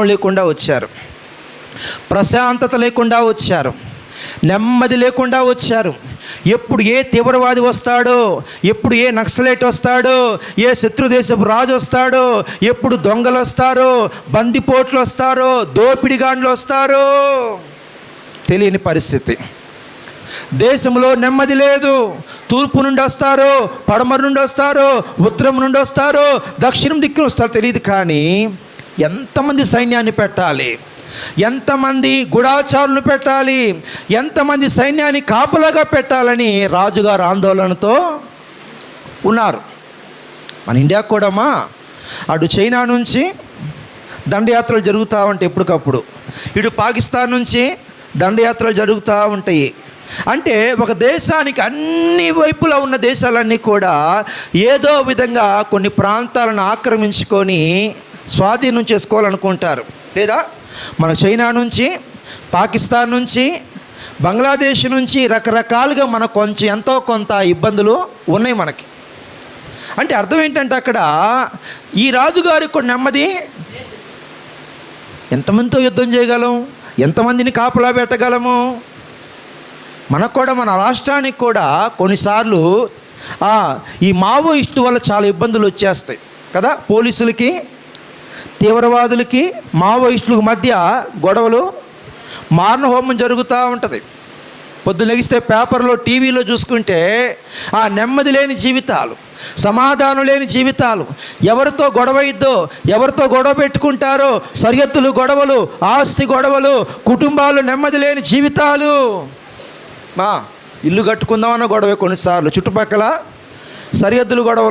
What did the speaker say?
లేకుండా వచ్చారు. ప్రశాంతత లేకుండా వచ్చారు. నెమ్మది లేకుండా వచ్చారు. ఎప్పుడు ఏ తీవ్రవాది వస్తాడో ఎప్పుడు ఏ నక్సలైట్ వస్తాడో ఏ శత్రుదేశపు రాజు వస్తాడో ఎప్పుడు దొంగలు వస్తారో బందిపోట్లు వస్తారో దోపిడిగాండ్లు వస్తారో తెలియని పరిస్థితి. దేశంలో నెమ్మది లేదు. తూర్పు నుండి వస్తారో పడమర నుండి వస్తారో ఉత్తరం నుండి వస్తారో దక్షిణం దిక్కున వస్తారో తెలియదు కానీ ఎంతమంది సైన్యాన్ని పెట్టాలి? ఎంతమంది గుడాచారులు పెట్టాలి? ఎంతమంది సైన్యాన్ని కాపులాగా పెట్టాలని రాజుగారు ఆందోళనతో ఉన్నారు. మన ఇండియా కూడామా అటు చైనా నుంచి దండయాత్రలు జరుగుతూ ఉంటాయి ఎప్పటికప్పుడు. ఇటు పాకిస్తాన్ నుంచి దండయాత్రలు జరుగుతూ ఉంటాయి. అంటే ఒక దేశానికి అన్ని వైపులా ఉన్న దేశాలన్నీ కూడా ఏదో విధంగా కొన్ని ప్రాంతాలను ఆక్రమించుకొని స్వాధీనం చేసుకోవాలనుకుంటారు. లేదా మన చైనా నుంచి పాకిస్తాన్ నుంచి బంగ్లాదేశ్ నుంచి రకరకాలుగా మనకు కొంచెం ఎంతో కొంత ఇబ్బందులు ఉన్నాయి మనకి. అంటే అర్థం ఏంటంటే అక్కడ ఈ రాజుగారికి కూడా నెమ్మది. ఎంతమందితో యుద్ధం చేయగలం? ఎంతమందిని కాపలా పెట్టగలము? మనకు కూడా మన రాష్ట్రానికి కూడా కొన్నిసార్లు ఈ మావోయిస్టు వల్ల చాలా ఇబ్బందులు వచ్చేస్తాయి. కదా? పోలీసులకి తీవ్రవాదులకి మావోయిస్టులకు మధ్య గొడవలు మారణ హోమం జరుగుతూ ఉంటుంది. పొద్దు లెగిస్తే పేపర్లో టీవీలో చూసుకుంటే ఆ నెమ్మది లేని జీవితాలు సమాధానం లేని జీవితాలు ఎవరితో గొడవ ఇద్దో ఎవరితో గొడవ పెట్టుకుంటారో సరిహద్దులు గొడవలు ఆస్తి గొడవలు కుటుంబాలు నెమ్మది లేని జీవితాలు. మా ఇల్లు కట్టుకుందామన్న గొడవ కొన్నిసార్లు. చుట్టుపక్కల సరిహద్దులు గొడవలు